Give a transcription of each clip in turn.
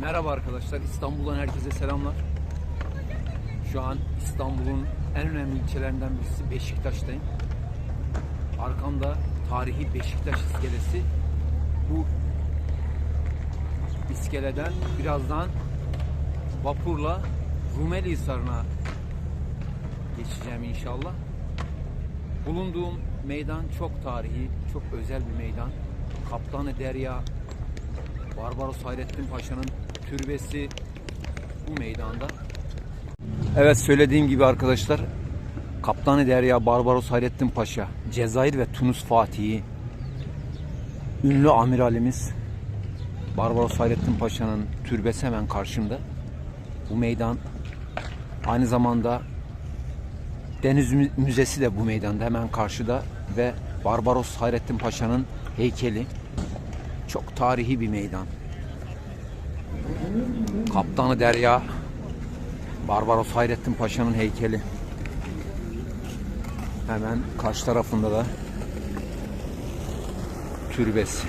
Merhaba arkadaşlar, İstanbul'dan herkese selamlar. Şu an İstanbul'un en önemli ilçelerinden birisi Beşiktaş'tayım. Arkamda tarihi Beşiktaş iskelesi. Bu iskeleden birazdan vapurla Rumeli Hisarı'na geçeceğim inşallah. Bulunduğum meydan çok tarihi, çok özel bir meydan. Kaptanı Derya Barbaros Hayrettin Paşa'nın türbesi bu meydanda. Evet söylediğim gibi arkadaşlar Kaptanı Derya Barbaros Hayrettin Paşa Cezayir ve Tunus Fatihi ünlü amiralimiz Barbaros Hayrettin Paşa'nın türbesi hemen karşımda. Bu meydan aynı zamanda Deniz Mü- Müzesi de bu meydanda hemen karşıda ve Barbaros Hayrettin Paşa'nın heykeli çok tarihi bir meydan. Kaptanı Derya Barbaros Hayrettin Paşa'nın heykeli. Hemen karşı tarafında da türbesi.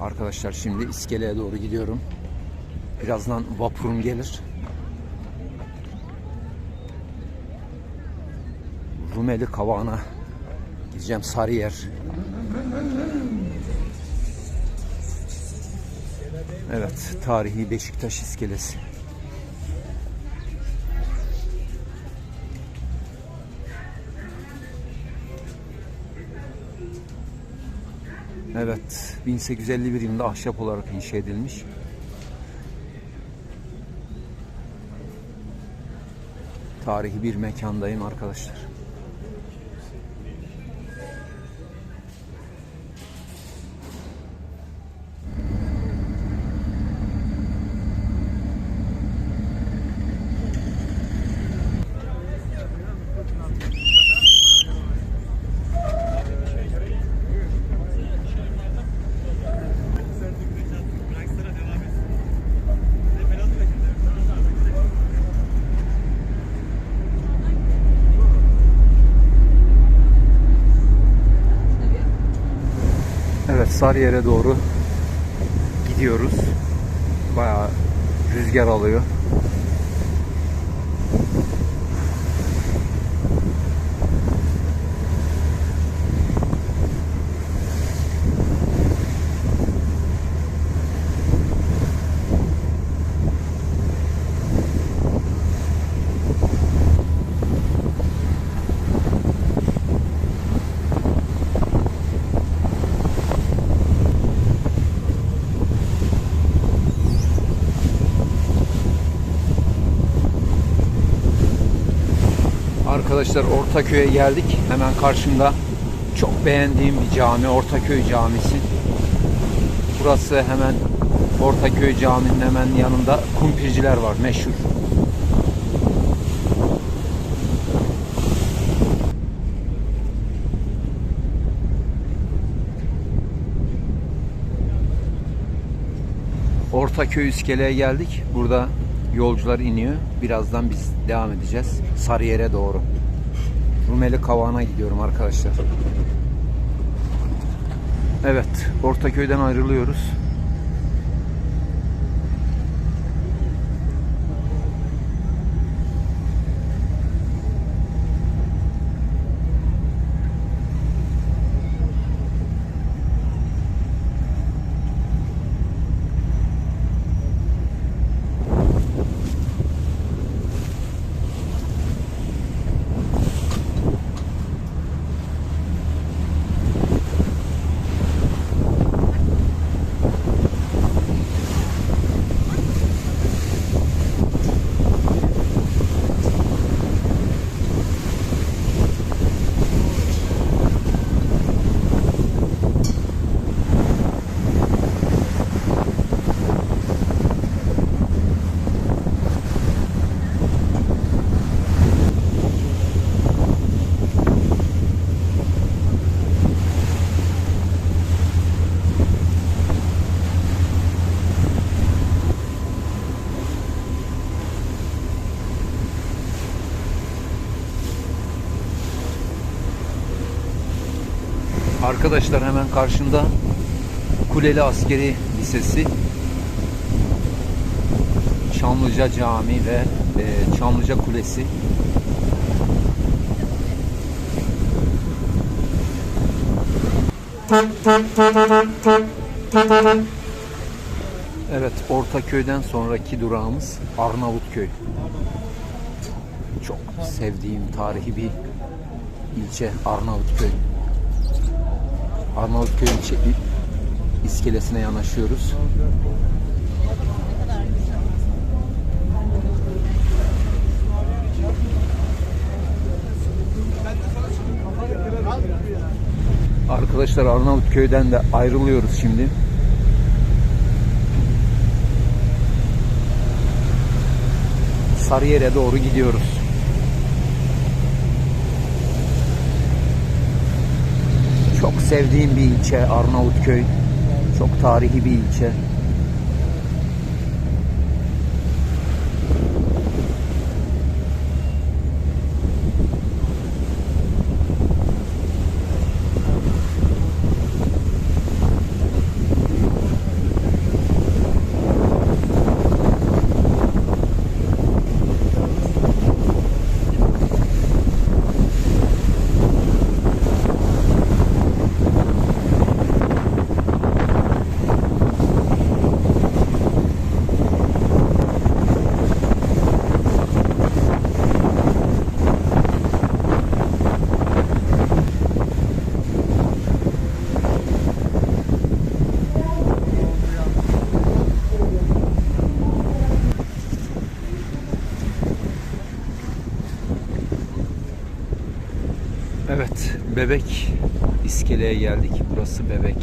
Arkadaşlar şimdi iskeleye doğru gidiyorum. Birazdan vapurum gelir. Rumeli Kavağı'na gideceğim Sarıyer. Evet, tarihi Beşiktaş iskelesi. Evet, 1851 yılında ahşap olarak inşa edilmiş. Tarihi bir mekandayım arkadaşlar. Evet Sarıyer'e doğru gidiyoruz. Bayağı rüzgar alıyor. Arkadaşlar Ortaköy'e geldik. Hemen karşımda çok beğendiğim bir cami Ortaköy Camisi. Burası hemen Ortaköy Camii'nin hemen yanında kumpirciler var meşhur. Ortaköy iskeleye geldik. Burada yolcular iniyor. Birazdan biz devam edeceğiz. Sarıyer'e doğru. Rumeli Kavağı'na gidiyorum arkadaşlar. Evet, Ortaköy'den ayrılıyoruz. Arkadaşlar hemen karşında Kuleli Askeri Lisesi, Çamlıca Cami ve e, Çamlıca Kulesi. Evet, Ortaköy'den sonraki durağımız Arnavutköy. Çok sevdiğim tarihi bir ilçe Arnavutköy. Arnavutköy ilçe iskelesine yanaşıyoruz. Arkadaşlar Arnavutköy'den de ayrılıyoruz şimdi. Sarıyer'e doğru gidiyoruz. Çok sevdiğim bir ilçe Arnavutköy. Çok tarihi bir ilçe. Evet, Bebek iskeleye geldik. Burası Bebek.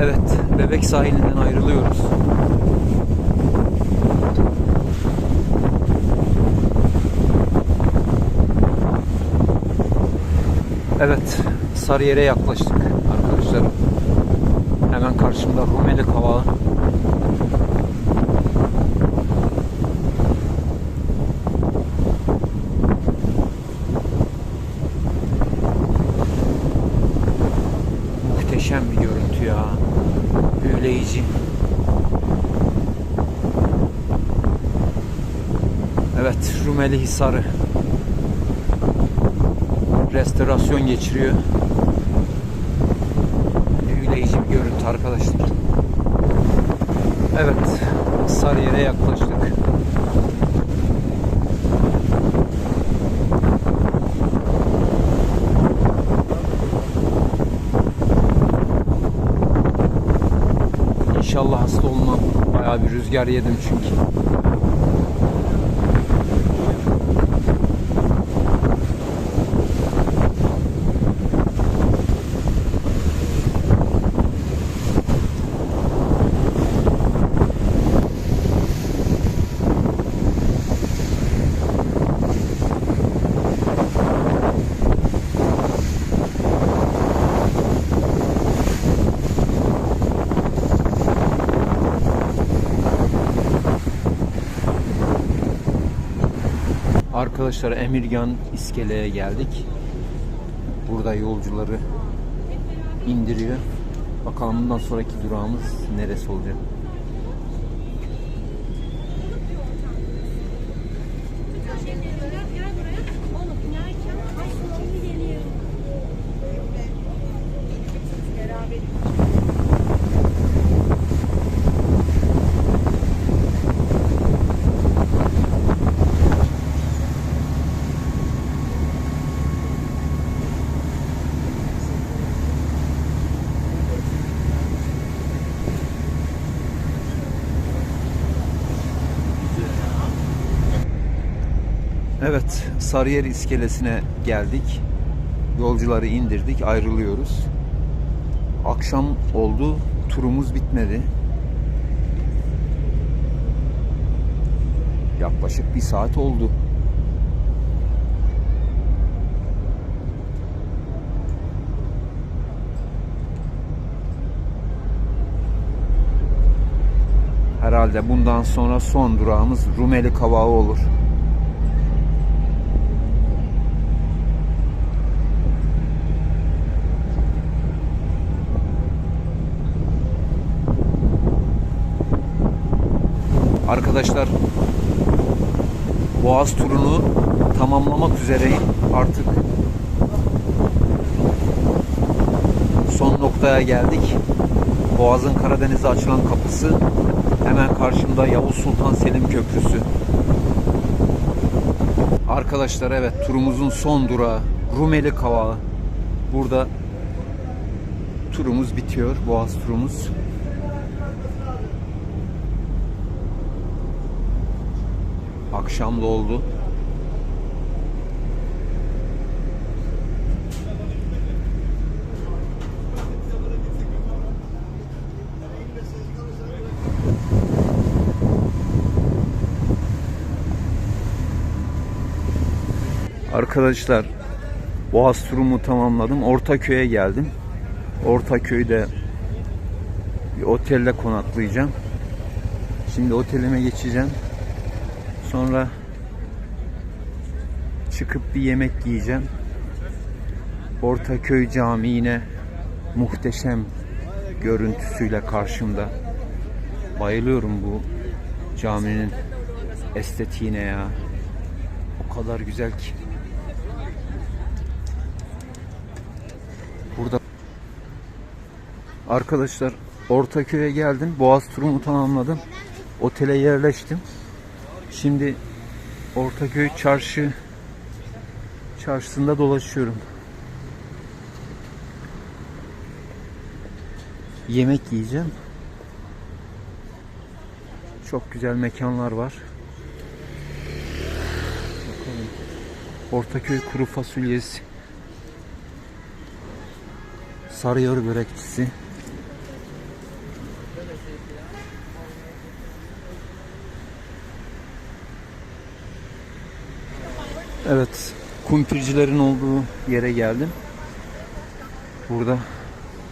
Evet, Bebek sahilinden ayrılıyoruz. Evet, Sarıyer'e yaklaştık arkadaşlar. Hemen karşımda Rumeli Kavağı. Muhteşem bir görüntü ya. Büyüleyici. Evet, Rumeli Hisarı. Restorasyon geçiriyor. Büyüleyici bir görüntü arkadaşlar. Evet, Sarıyer'e yaklaştık. İnşallah hasta olmam. Bayağı bir rüzgar yedim çünkü. Arkadaşlar Emirgan iskeleye geldik. Burada yolcuları indiriyor. Bakalım bundan sonraki durağımız neresi olacak? Evet, Sarıyer iskelesine geldik. Yolcuları indirdik, ayrılıyoruz. Akşam oldu, turumuz bitmedi. Yaklaşık bir saat oldu. Herhalde bundan sonra son durağımız Rumeli Kavağı olur. Arkadaşlar Boğaz turunu tamamlamak üzereyim. Artık son noktaya geldik. Boğaz'ın Karadeniz'e açılan kapısı hemen karşımda Yavuz Sultan Selim Köprüsü. Arkadaşlar evet turumuzun son durağı Rumeli Kavağı. Burada turumuz bitiyor. Boğaz turumuz. Akşam da oldu. Arkadaşlar Boğaz turumu tamamladım. Ortaköy'e geldim. Ortaköy'de bir otelde konaklayacağım. Şimdi otelime geçeceğim. Sonra çıkıp bir yemek yiyeceğim. Ortaköy Camii yine muhteşem görüntüsüyle karşımda. Bayılıyorum bu caminin estetiğine ya. O kadar güzel ki. Burada Arkadaşlar Ortaköy'e geldim. Boğaz turumu tamamladım. Otele yerleştim. Şimdi Ortaköy çarşı çarşısında dolaşıyorum. Yemek yiyeceğim. Çok güzel mekanlar var. Bakalım. Ortaköy kuru fasulyesi. Sarıyer börekçisi. Evet, kumpircilerin olduğu yere geldim. Burada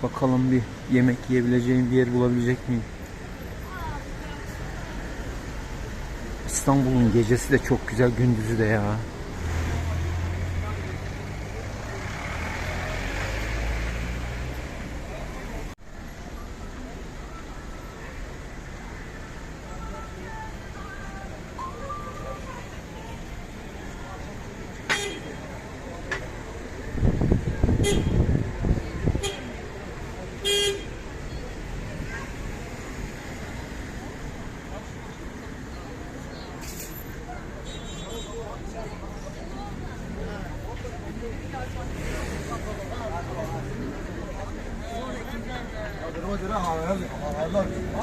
bakalım bir yemek yiyebileceğim bir yer bulabilecek miyim? İstanbul'un gecesi de çok güzel, gündüzü de ya.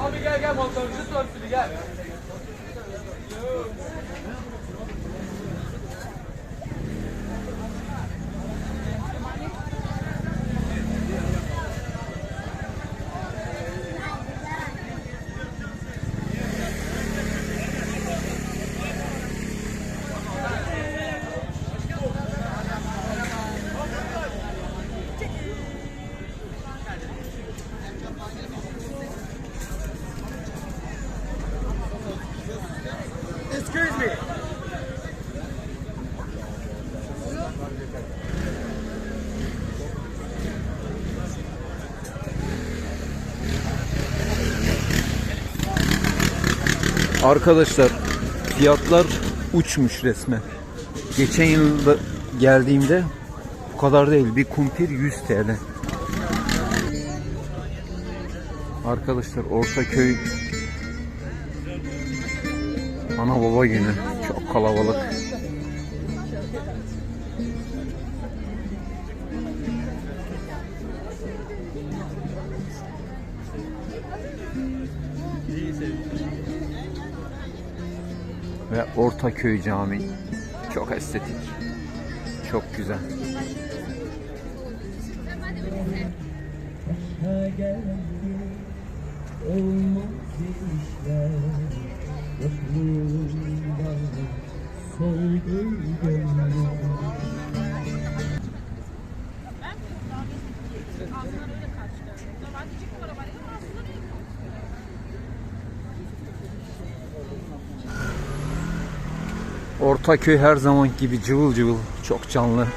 Abi gel gel motorcu torpili gel. Arkadaşlar fiyatlar uçmuş resmen. Geçen yılda geldiğimde bu kadar değil. Bir kumpir 100 TL. Arkadaşlar Ortaköy Ana baba günü. Çok kalabalık. Ortaköy Camii. Çok estetik. Çok güzel. Ortaköy her zaman gibi cıvıl cıvıl, çok canlı.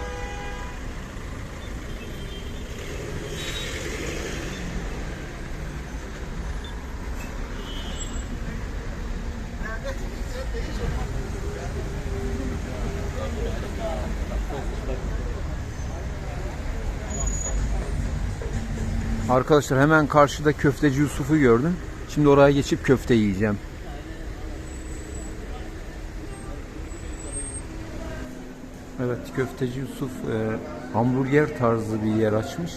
Arkadaşlar hemen karşıda köfteci Yusuf'u gördüm. Şimdi oraya geçip köfte yiyeceğim. Evet köfteci Yusuf e, hamburger tarzı bir yer açmış.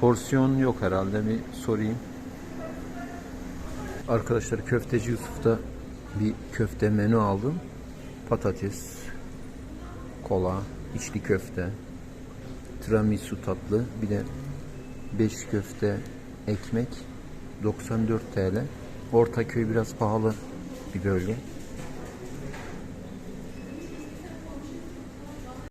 Porsiyon yok herhalde bir sorayım. Arkadaşlar köfteci Yusuf'ta bir köfte menü aldım. Patates, kola, içli köfte, tiramisu tatlı, bir de 5 köfte ekmek 94 TL. Ortaköy biraz pahalı bir bölge.